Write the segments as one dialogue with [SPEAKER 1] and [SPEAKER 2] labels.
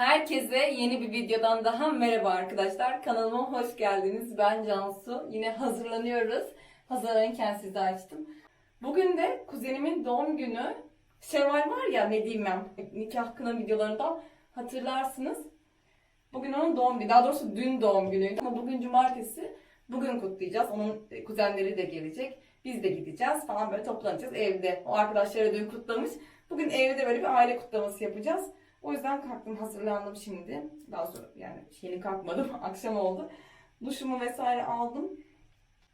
[SPEAKER 1] Herkese yeni bir videodan daha merhaba arkadaşlar. Kanalıma hoş geldiniz. Ben Cansu. Yine hazırlanıyoruz. Hazırlanırken sizi açtım. Bugün de kuzenimin doğum günü. Şevval var ya ne diyeyim ben nikah kına videolarından hatırlarsınız. Bugün onun doğum günü. Daha doğrusu dün doğum günüydü ama bugün cumartesi. Bugün kutlayacağız. Onun kuzenleri de gelecek. Biz de gideceğiz falan böyle toplanacağız evde. O arkadaşları dün kutlamış. Bugün evde böyle bir aile kutlaması yapacağız. O yüzden kalktım hazırlandım şimdi. Daha sonra yani yeni kalkmadım. Akşam oldu. Duşumu vesaire aldım.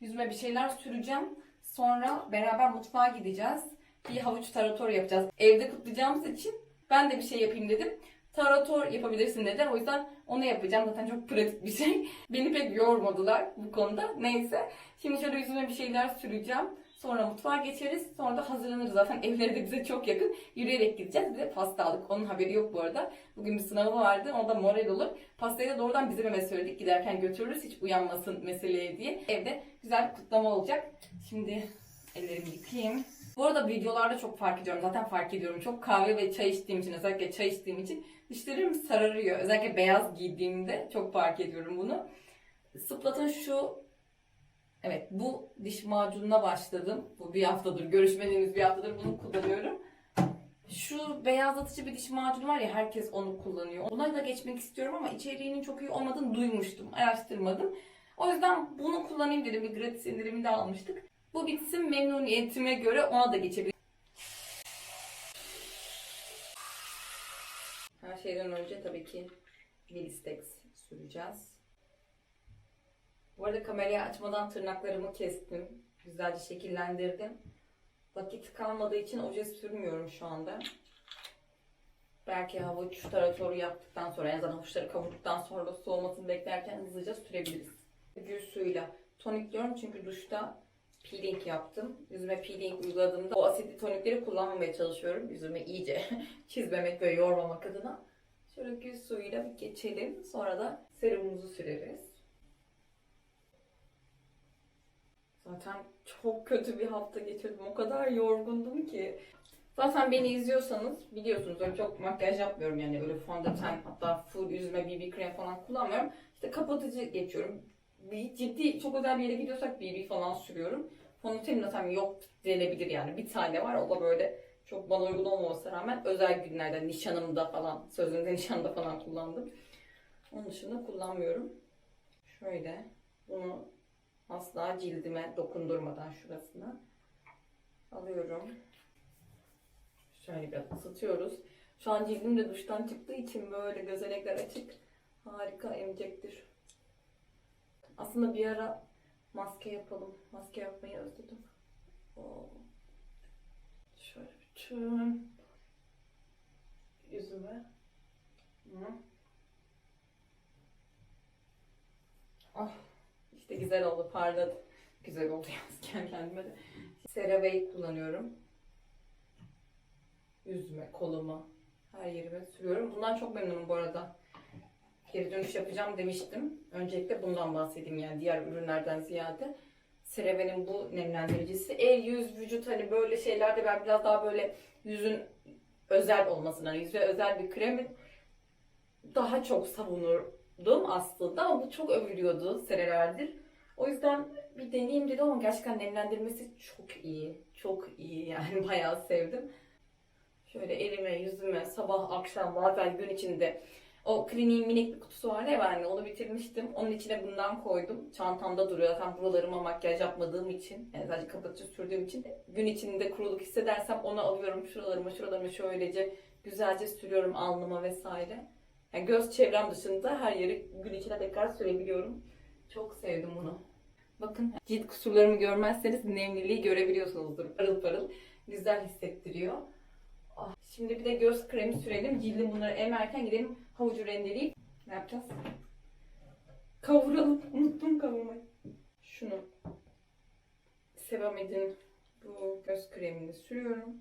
[SPEAKER 1] Yüzüme bir şeyler süreceğim. Sonra beraber mutfağa gideceğiz. Bir havuç tarator yapacağız. Evde kutlayacağımız için ben de bir şey yapayım dedim. Tarator yapabilirsin dediler. O yüzden onu yapacağım. Zaten çok pratik bir şey. Beni pek yormadılar bu konuda. Neyse. Şimdi şöyle yüzüme bir şeyler süreceğim. Sonra mutfağa geçeriz. Sonra da hazırlanırız. Zaten evleri de bize çok yakın. Yürüyerek gideceğiz. Bir de pasta aldık. Onun haberi yok bu arada. Bugün bir sınavı vardı. Onda moral olur. Pastayı da doğrudan bizim eve söyledik. Giderken götürürüz. Hiç uyanmasın meseleye diye. Evde güzel bir kutlama olacak. Şimdi ellerimi yıkayayım. Bu arada videolarda çok fark ediyorum. Zaten fark ediyorum. Çok kahve ve çay içtiğim için, özellikle çay içtiğim için dişlerim sararıyor. Özellikle beyaz giydiğimde çok fark ediyorum bunu. Splat'ın şu Evet bu diş macununa başladım. Bu bir haftadır, görüşmediğimiz bir haftadır bunu kullanıyorum. Şu beyazlatıcı bir diş macunu var ya herkes onu kullanıyor. Ona da geçmek istiyorum ama içeriğinin çok iyi olmadığını duymuştum. Araştırmadım. O yüzden bunu kullanayım dedim. Bir gratis indiriminde almıştık. Bu bitsin memnuniyetime göre ona da geçebilirim. Her şeyden önce tabii ki Milistex süreceğiz. Bu arada kamerayı açmadan tırnaklarımı kestim. Güzelce şekillendirdim. Vakit kalmadığı için oje sürmüyorum şu anda. Belki havuç taratoru yaptıktan sonra, en azından havuçları kavurduktan sonra soğumasını beklerken hızlıca sürebiliriz. Gül suyuyla tonikliyorum çünkü duşta peeling yaptım. Yüzüme peeling uyguladığımda o asitli tonikleri kullanmamaya çalışıyorum. Yüzümü iyice çizmemek ve yormamak adına. Şöyle gül suyuyla bir geçelim. Sonra da serumumuzu süreriz. Zaten çok kötü bir hafta geçirdim. O kadar yorgundum ki. Zaten beni izliyorsanız biliyorsunuz öyle çok makyaj yapmıyorum yani öyle fondöten hatta full yüzüme BB krem falan kullanmıyorum. İşte kapatıcı geçiyorum. Bir ciddi çok özel bir yere gidiyorsak BB falan sürüyorum. Fondötenim zaten yok denebilir yani. Bir tane var o da böyle çok bana uygun olmamasına rağmen özel günlerde nişanımda falan sözünde nişanımda falan kullandım. Onun dışında kullanmıyorum. Şöyle bunu Asla cildime dokundurmadan şurasına alıyorum. Şöyle biraz ısıtıyoruz. Şu an cildim de duştan çıktığı için böyle gözenekler açık. Harika emecektir. Aslında bir ara maske yapalım. Maske yapmayı özledim. Şöyle bütün yüzüme. Hı. Ah. İşte güzel oldu, parladı. Güzel oldu yazken kendime de. CeraVe'yi kullanıyorum. Yüzüme, koluma, her yerime sürüyorum. Bundan çok memnunum bu arada. Geri dönüş yapacağım demiştim. Öncelikle bundan bahsedeyim yani diğer ürünlerden ziyade. CeraVe'nin bu nemlendiricisi. El, yüz, vücut hani böyle şeylerde ben biraz daha böyle yüzün özel olmasına, yüze özel bir kremin daha çok savunurdum aslında ama bu çok övülüyordu senelerdir. O yüzden bir deneyeyim dedim ama gerçekten nemlendirmesi çok iyi. Çok iyi yani bayağı sevdim. Şöyle elime, yüzüme sabah akşam bazen gün içinde o kliniğin minik bir kutusu vardı ya ben de onu bitirmiştim. Onun içine bundan koydum. Çantamda duruyor. Zaten buralarıma makyaj yapmadığım için, yani sadece kapatıcı sürdüğüm için gün içinde kuruluk hissedersem onu alıyorum şuralarıma, şuralarıma şöylece güzelce sürüyorum alnıma vesaire. Yani göz çevrem dışında her yeri gün içine tekrar sürebiliyorum. Çok sevdim bunu. Bakın cilt kusurlarımı görmezseniz nemliliği görebiliyorsunuzdur. Parıl parıl. Güzel hissettiriyor. Ah, şimdi bir de göz kremi sürelim. Cildim bunları emerken gidelim havucu rendeleyip ne yapacağız? Kavuralım. Unuttum kavurmayı. Şunu Sebamed'in bu göz kremini sürüyorum.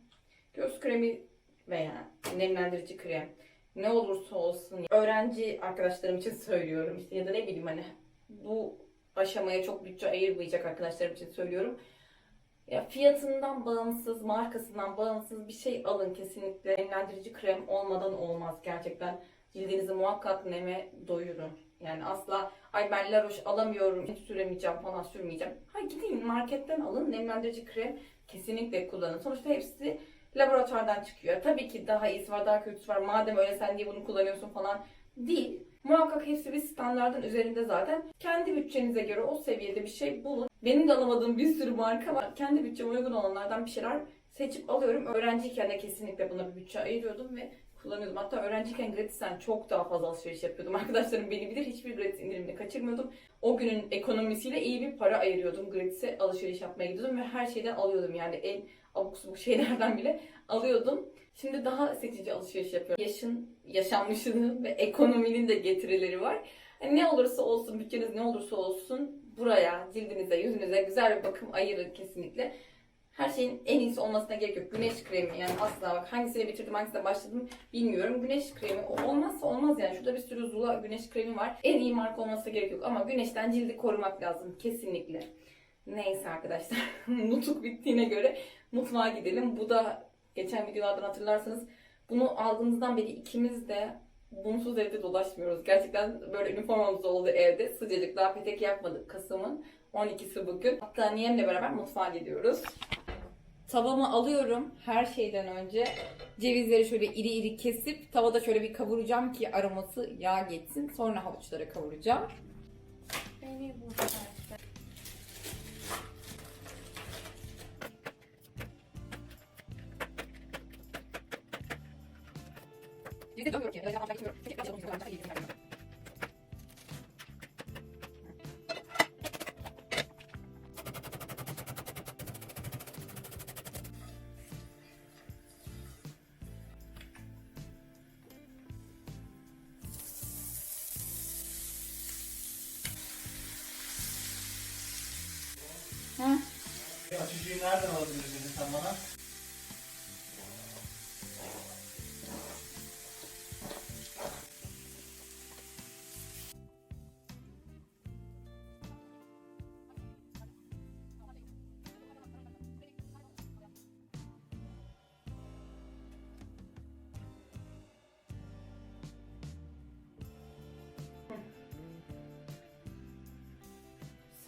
[SPEAKER 1] Göz kremi veya nemlendirici krem ne olursa olsun öğrenci arkadaşlarım için söylüyorum işte ya da ne bileyim hani bu aşamaya çok bütçe ayırmayacak arkadaşlarım için söylüyorum. Ya fiyatından bağımsız, markasından bağımsız bir şey alın kesinlikle. Nemlendirici krem olmadan olmaz gerçekten. Cildinizi muhakkak neme doyurun. Yani asla ay ben La Roche alamıyorum, hiç süremeyeceğim falan sürmeyeceğim. Ha gidin marketten alın nemlendirici krem kesinlikle kullanın. Sonuçta hepsi laboratuvardan çıkıyor. Tabii ki daha iyisi var, daha kötüsü var. Madem öyle sen niye bunu kullanıyorsun falan değil. Muhakkak hepsi bir standartın üzerinde zaten. Kendi bütçenize göre o seviyede bir şey bulun. Benim de alamadığım bir sürü marka var. Kendi bütçeme uygun olanlardan bir şeyler seçip alıyorum. Öğrenciyken de kesinlikle buna bir bütçe ayırıyordum ve kullanıyordum. Hatta öğrenciyken gratisten çok daha fazla alışveriş yapıyordum. Arkadaşlarım beni bilir hiçbir gratis indirimini kaçırmıyordum. O günün ekonomisiyle iyi bir para ayırıyordum. Gratis'e alışveriş yapmaya gidiyordum ve her şeyden alıyordum. Yani en abuk subuk şeylerden bile alıyordum. Şimdi daha seçici alışveriş yapıyorum. Yaşın yaşanmışlığı ve ekonominin de getirileri var. Hani ne olursa olsun, bütçeniz ne olursa olsun buraya, cildinize, yüzünüze güzel bir bakım ayırın kesinlikle. Her şeyin en iyisi olmasına gerek yok. Güneş kremi yani asla bak hangisini bitirdim hangisine başladım bilmiyorum. Güneş kremi olmazsa olmaz yani. Şurada bir sürü Zula güneş kremi var. En iyi marka olmasına gerek yok ama güneşten cildi korumak lazım kesinlikle. Neyse arkadaşlar nutuk bittiğine göre mutfağa gidelim. Bu da geçen videolardan hatırlarsanız bunu aldığımızdan beri ikimiz de bunsuz evde dolaşmıyoruz. Gerçekten böyle üniformamız oldu evde. Sıcacık daha petek yapmadık Kasım'ın 12'si bugün. Hatta Niyem'le beraber mutfağa gidiyoruz. Tavamı alıyorum her şeyden önce. Cevizleri şöyle iri iri kesip tavada şöyle bir kavuracağım ki aroması yağ geçsin. Sonra havuçları kavuracağım. Cevizi
[SPEAKER 2] Açıcıyı nereden alabiliriz dedi sen bana?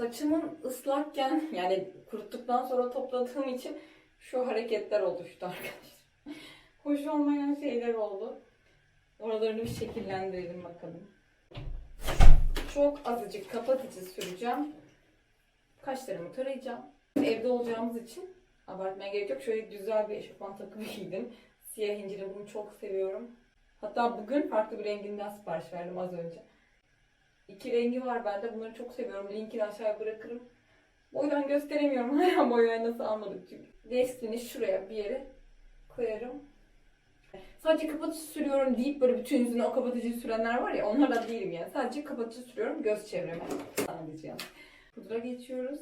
[SPEAKER 1] Saçımın ıslakken yani kuruttuktan sonra topladığım için şu hareketler oluştu arkadaşlar. Hoş olmayan şeyler oldu. Oralarını bir şekillendirelim bakalım. Çok azıcık kapatıcı süreceğim. Kaşlarımı tarayacağım. Evde olacağımız için abartmaya gerek yok. Şöyle güzel bir eşofman takımı giydim. Siyah incili bunu çok seviyorum. Hatta bugün farklı bir renginden sipariş verdim az önce. İki rengi var bende. Bunları çok seviyorum. Linkini aşağıya bırakırım. Boydan gösteremiyorum. Hala boyayı nasıl almadık çünkü. Destini şuraya bir yere koyarım. Sadece kapatıcı sürüyorum deyip böyle bütün yüzüne o kapatıcıyı sürenler var ya onlardan değilim yani. Sadece kapatıcı sürüyorum göz çevreme. Sadece yani. Pudra geçiyoruz.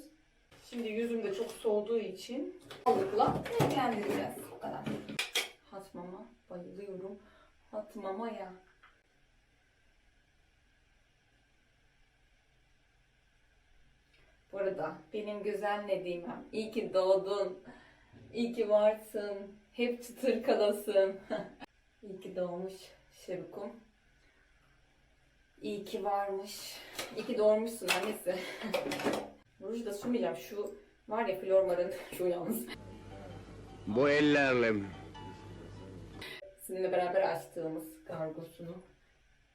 [SPEAKER 1] Şimdi yüzüm de çok soğuduğu için alıkla renklendireceğiz. O kadar. Hat mama. Bayılıyorum. Hat mama ya. Bu arada benim güzel Nedimem. İyi ki doğdun. İyi ki varsın. Hep çıtır kalasın. İyi ki doğmuş Şevkum. İyi ki varmış. İyi ki doğmuşsun annesi. Ruj da sürmeyeceğim. Şu var ya Flormar'ın şu yalnız.
[SPEAKER 3] Bu ellerle mi?
[SPEAKER 1] Sizinle beraber açtığımız kargosunu.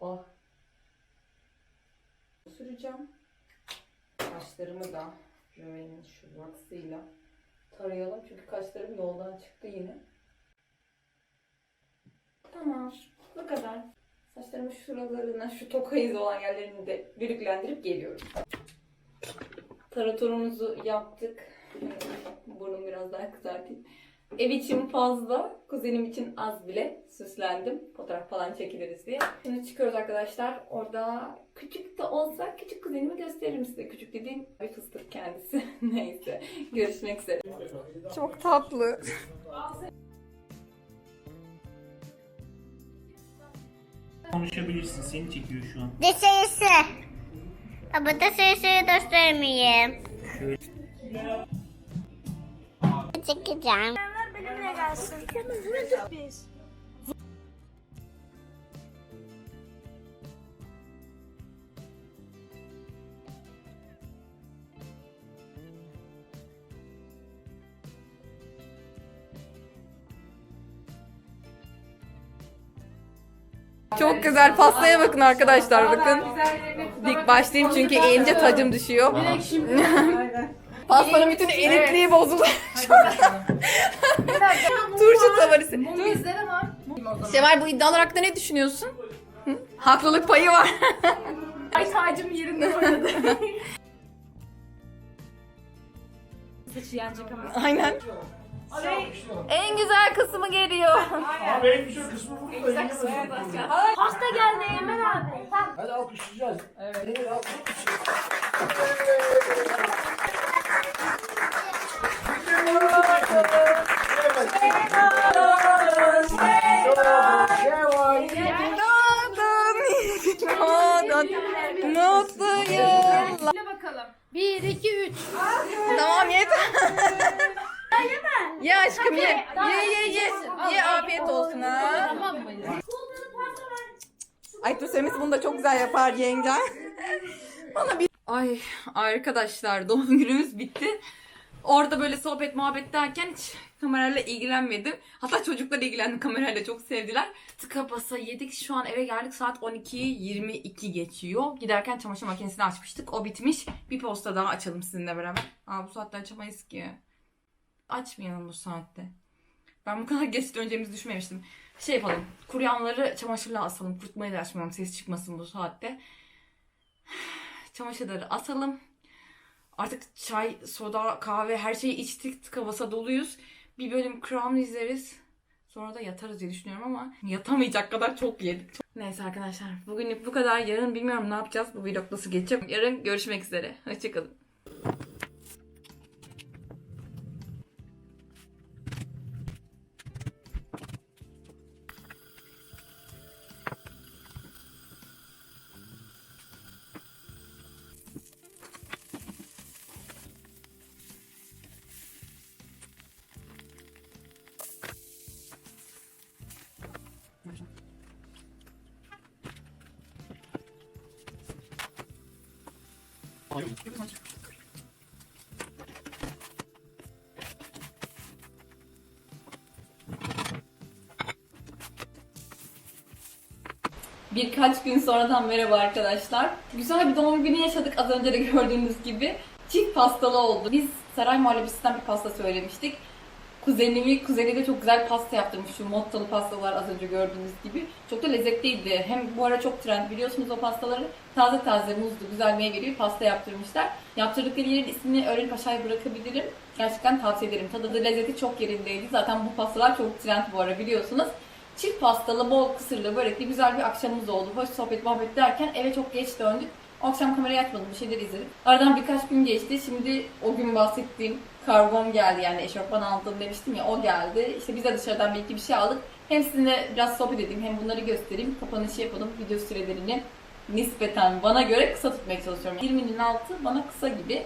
[SPEAKER 1] O. Süreceğim. Kaşlarımı da Röve'nin şu waxıyla tarayalım. Çünkü kaşlarım yoldan çıktı yine. Tamam. Bu kadar. Saçlarımın şuralarına, şu toka izi olan yerlerini de bürüklendirip geliyorum. Taratorumuzu yaptık. Burnumu biraz daha kızartayım. Ev için fazla, kuzenim için az bile süslendim. Fotoğraf falan çekiliriz diye. Şimdi çıkıyoruz arkadaşlar. Orada küçük de olsa küçük kuzenimi gösteririm size. Küçük dediğim bir fıstık kendisi. Neyse. Görüşmek üzere. Çok tatlı.
[SPEAKER 2] Konuşabilirsin. Seni çekiyor şu an.
[SPEAKER 4] Dışarısı. Ama dışarısı göstermeyeyim. Çekeceğim
[SPEAKER 5] benimle gelsin. Biz.
[SPEAKER 1] Çok güzel pastaya bakın arkadaşlar bakın. Dik başlayayım çünkü elince tacım düşüyor. Pastanın bütün eritliği bozuldu. Turşu tavarisi. Seval bu iddialar hakkında ne düşünüyorsun? Hı? Haklılık payı var.
[SPEAKER 5] Ay tacım yerinde oynadı. Saçı ama.
[SPEAKER 1] Aynen. En güzel kısmı geliyor.
[SPEAKER 6] Abi en güzel kısmı burada.
[SPEAKER 4] Pasta geldi Eymen abi.
[SPEAKER 6] Hadi alkışlayacağız. Evet.
[SPEAKER 1] Doğdun. Mutlu yıllar.
[SPEAKER 5] Bakalım.
[SPEAKER 4] 1, 2, 3.
[SPEAKER 1] Tamam yeter. Ye aşkım ye. Ye ye ye. Ye afiyet olsun ha. Ay Tusemis bunu da çok güzel yapar yengem. Bana bir... Ay arkadaşlar doğum günümüz bitti. Orada böyle sohbet muhabbet derken hiç kamerayla ilgilenmedim. Hatta çocuklar ilgilendi kamerayla çok sevdiler. Tıka basa yedik. Şu an eve geldik saat 12'yi 22 geçiyor. Giderken çamaşır makinesini açmıştık. O bitmiş. Bir posta daha açalım sizinle beraber. Aa bu saatte açamayız ki. Açmayalım bu saatte. Ben bu kadar geç döneceğimizi düşünmemiştim. Şey yapalım. Kuryanları çamaşırla asalım. Kurutmayı da açmayalım. Ses çıkmasın bu saatte. Çamaşırları asalım. Artık çay, soda, kahve her şeyi içtik. Tıka basa doluyuz. Bir bölüm Crown izleriz. Sonra da yatarız diye düşünüyorum ama yatamayacak kadar çok yedik. Neyse arkadaşlar. Bugünlük bu kadar. Yarın bilmiyorum ne yapacağız. Bu vlog nasıl geçecek. Yarın görüşmek üzere. Hoşçakalın. Birkaç gün sonradan merhaba arkadaşlar. Güzel bir doğum günü yaşadık az önce de gördüğünüz gibi. Çift pastalı oldu. Biz Saray Muhallebisi'nden bir pasta söylemiştik. Kuzenimi, kuzeni de çok güzel pasta yaptırmış. Şu mottalı pastalar az önce gördüğünüz gibi. Çok da lezzetliydi. Hem bu ara çok trend biliyorsunuz o pastaları. Taze taze muzlu, güzel meyveli bir pasta yaptırmışlar. Yaptırdıkları yerin ismini Öğrenip aşağıya bırakabilirim. Gerçekten tavsiye ederim. Tadı da lezzeti çok yerindeydi. Zaten bu pastalar çok trend bu ara biliyorsunuz. Çift pastalı, bol kısırlı, börekli güzel bir akşamımız oldu. Hoş sohbet muhabbet derken eve çok geç döndük. Akşam kamerayı açmadım, bir şeyler izledim. Aradan birkaç gün geçti. Şimdi o gün bahsettiğim kargom geldi yani eşofman aldım demiştim ya o geldi. İşte biz de dışarıdan bir iki bir şey aldık. Hem sizinle biraz sohbet edeyim hem bunları göstereyim. Kapanışı yapalım. Video sürelerini nispeten bana göre kısa tutmaya çalışıyorum. 20'nin altı bana kısa gibi.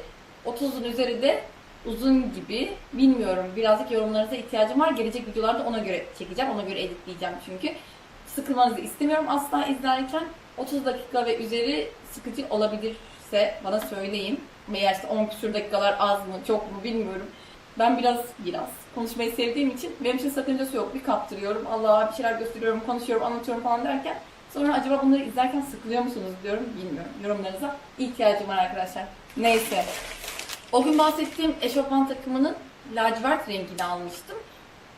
[SPEAKER 1] 30'un üzeri de uzun gibi. Bilmiyorum. Birazcık yorumlarınıza ihtiyacım var. Gelecek videolarda ona göre çekeceğim. Ona göre editleyeceğim çünkü. Sıkılmanızı istemiyorum asla izlerken. 30 dakika ve üzeri sıkıcı olabilirse bana söyleyin. İşte 10 küsur dakikalar az mı çok mu bilmiyorum. Ben biraz biraz konuşmayı sevdiğim için benim için sakıncası yok. Bir kaptırıyorum. Allah'a bir şeyler gösteriyorum, konuşuyorum, anlatıyorum falan derken sonra acaba bunları izlerken sıkılıyor musunuz diyorum. Bilmiyorum. Yorumlarınıza ihtiyacım var arkadaşlar. Neyse. O gün bahsettiğim eşofman takımının lacivert rengini almıştım.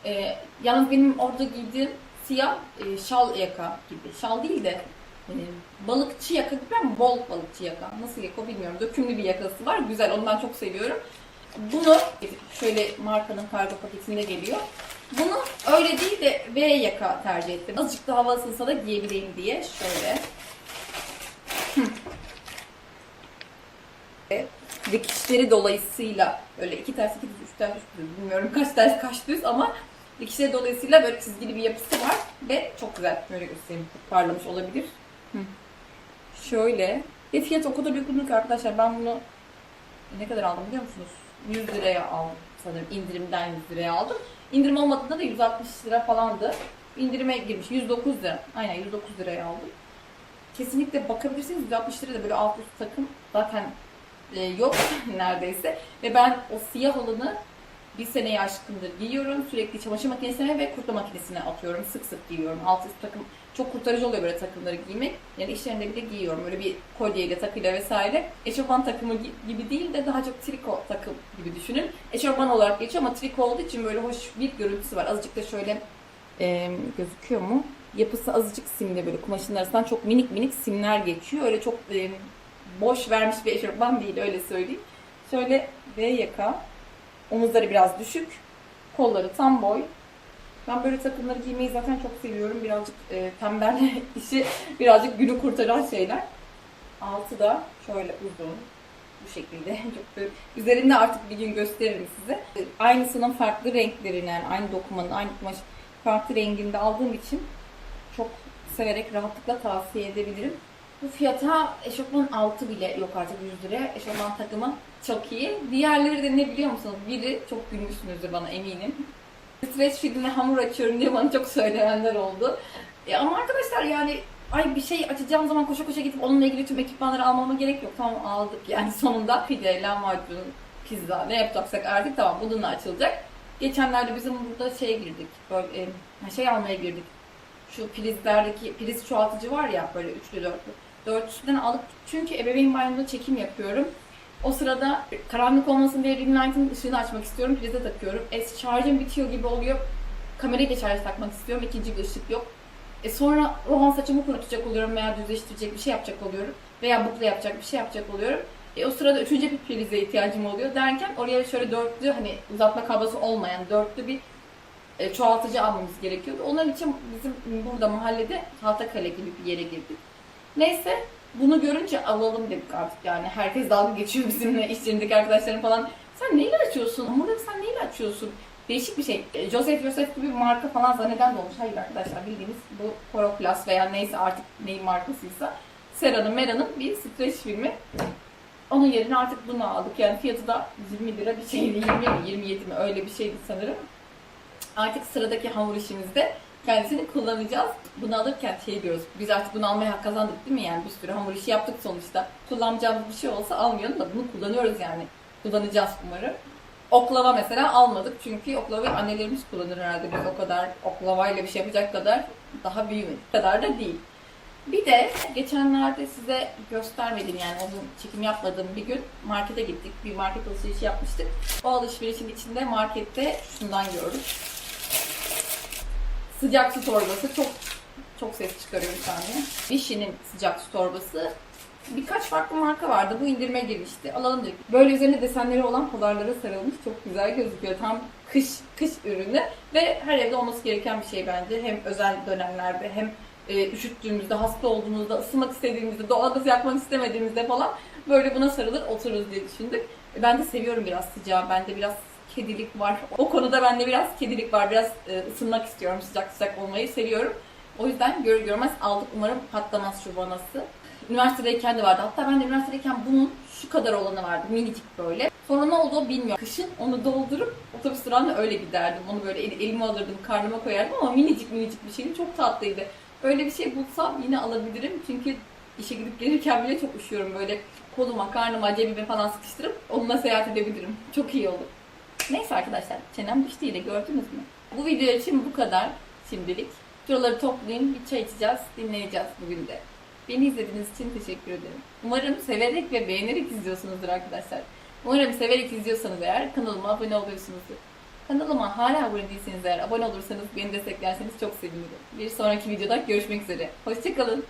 [SPEAKER 1] Ee, yalnız benim orada giydiğim siyah e, şal yaka gibi. Şal değil de e, balıkçı yaka gibi ama bol balıkçı yaka. Nasıl yaka bilmiyorum. Dökümlü bir yakası var. Güzel. Onu ben çok seviyorum. Bunu şöyle markanın kargo paketinde geliyor. Bunu öyle değil de V yaka tercih ettim. Azıcık da hava ısınsa da giyebileyim diye. Şöyle. dikişleri dolayısıyla böyle iki ters iki düz üç ters üç düz bilmiyorum kaç ters kaç düz ama dikişleri dolayısıyla böyle çizgili bir yapısı var ve çok güzel böyle göstereyim parlamış olabilir Şöyle ve fiyat o kadar uygun ki arkadaşlar ben bunu ne kadar aldım biliyor musunuz 100 liraya aldım sanırım indirimden 100 liraya aldım indirim olmadığında da 160 lira falandı indirime girmiş 109 lira aynen 109 liraya aldım kesinlikle bakabilirsiniz 160 lira da böyle alt üst takım zaten e, yok neredeyse. Ve ben o siyah olanı bir seneye aşkındır giyiyorum. Sürekli çamaşır makinesine ve kurutma makinesine atıyorum. Sık sık giyiyorum. Alt üst takım çok kurtarıcı oluyor böyle takımları giymek. Yani iş yerinde bile giyiyorum. Böyle bir kolyeyle, takıyla vesaire. Eşofman takımı gi- gibi değil de daha çok triko takım gibi düşünün. Eşofman olarak geçiyor ama triko olduğu için böyle hoş bir görüntüsü var. Azıcık da şöyle e, gözüküyor mu? Yapısı azıcık simli böyle kumaşın arasından çok minik minik simler geçiyor. Öyle çok e, boş vermiş bir eşofman değil öyle söyleyeyim. Şöyle V yaka. Omuzları biraz düşük. Kolları tam boy. Ben böyle takımları giymeyi zaten çok seviyorum. Birazcık e, tembel işi, birazcık günü kurtaran şeyler. Altı da şöyle uzun. Bu şekilde. Çok böyle. Üzerinde artık bir gün gösteririm size. Aynısının farklı renklerini yani aynı dokumanın, aynı kumaş farklı renginde aldığım için çok severek rahatlıkla tavsiye edebilirim. Bu fiyata eşofman altı bile yok artık 100 lira. Eşofman takımı çok iyi. Diğerleri de ne biliyor musunuz? Biri çok gülmüşsünüzdür bana eminim. Streç filmine hamur açıyorum diye bana çok söyleyenler oldu. E ama arkadaşlar yani ay bir şey açacağım zaman koşa koşa gidip onunla ilgili tüm ekipmanları almama gerek yok. Tamam aldık yani sonunda pide, lahmacun, pizza ne yapacaksak artık tamam bununla açılacak. Geçenlerde bizim burada şeye girdik. Böyle e, şey almaya girdik. Şu prizlerdeki priz çoğaltıcı var ya böyle üçlü dörtlü. Dörtlüsünden alıp çünkü ebeveyn banyomda çekim yapıyorum. O sırada karanlık olmasın diye ring light'ın ışığını açmak istiyorum. Prize takıyorum. E, şarjım bitiyor gibi oluyor. Kamerayı da şarj takmak istiyorum. İkinci bir ışık yok. E sonra o an saçımı kurutacak oluyorum veya düzleştirecek bir şey yapacak oluyorum. Veya bukle yapacak bir şey yapacak oluyorum. E o sırada üçüncü bir prize ihtiyacım oluyor derken oraya şöyle dörtlü hani uzatma kablosu olmayan dörtlü bir e, çoğaltıcı almamız gerekiyordu. Onun için bizim burada mahallede Tahtakale gibi bir yere girdik. Neyse bunu görünce alalım dedik artık yani. Herkes dalga geçiyor bizimle iş yerindeki arkadaşlarım falan. Sen neyle açıyorsun? Hamurları sen neyle açıyorsun? Değişik bir şey. E, Joseph Joseph gibi bir marka falan zanneden de olmuş. Hayır arkadaşlar bildiğimiz bu Coroplast veya neyse artık neyin markasıysa Sera'nın Mera'nın bir streç filmi. Onun yerine artık bunu aldık. Yani fiyatı da 20 lira bir şeydi. 20 mi 27 mi öyle bir şeydi sanırım. Artık sıradaki hamur işimizde kendisini kullanacağız. Bunu alırken şey diyoruz. Biz artık bunu almaya hak kazandık değil mi? Yani bir sürü hamur işi yaptık sonuçta. Kullanacağımız bir şey olsa almayalım da bunu kullanıyoruz yani. Kullanacağız umarım. Oklava mesela almadık çünkü oklavayı annelerimiz kullanır herhalde. Biz o kadar oklavayla bir şey yapacak kadar daha büyümedik. kadar da değil. Bir de geçenlerde size göstermedim yani onun çekim yapmadığım bir gün markete gittik. Bir market alışverişi yapmıştık. O alışverişin içinde markette şundan gördük. Sıcak su torbası çok çok ses çıkarıyor bir tane. Vichy'nin sıcak su torbası. Birkaç farklı marka vardı. Bu indirime girmişti. Alalım dedik. Böyle üzerine desenleri olan polarlara sarılmış. Çok güzel gözüküyor. Tam kış kış ürünü ve her evde olması gereken bir şey bence. Hem özel dönemlerde hem e, üşüttüğümüzde, hasta olduğumuzda, ısınmak istediğimizde, doğalgaz yakmak istemediğimizde falan böyle buna sarılır otururuz diye düşündük. E, ben de seviyorum biraz sıcağı. Bende biraz kedilik var. O konuda bende biraz kedilik var. Biraz e, ısınmak istiyorum. Sıcak sıcak olmayı seviyorum. O yüzden görür görmez aldık. Umarım patlamaz şu vanası. Üniversitedeyken de vardı. Hatta ben de üniversitedeyken bunun şu kadar olanı vardı. Minicik böyle. Sonra ne oldu bilmiyorum. Kışın onu doldurup otobüs durağına öyle giderdim. Onu böyle el- elime alırdım, karnıma koyardım ama minicik minicik bir şeydi. Çok tatlıydı. Böyle bir şey bulsam yine alabilirim. Çünkü işe gidip gelirken bile çok üşüyorum. Böyle koluma, karnıma, cebime falan sıkıştırıp onunla seyahat edebilirim. Çok iyi olur. Neyse arkadaşlar çenem düştü yine gördünüz mü? Bu video için bu kadar şimdilik. Şuraları toplayayım bir çay içeceğiz dinleyeceğiz bugün de. Beni izlediğiniz için teşekkür ederim. Umarım severek ve beğenerek izliyorsunuzdur arkadaşlar. Umarım severek izliyorsanız eğer kanalıma abone oluyorsunuzdur. Kanalıma hala abone değilseniz eğer abone olursanız beni desteklerseniz çok sevinirim. Bir sonraki videoda görüşmek üzere. Hoşçakalın.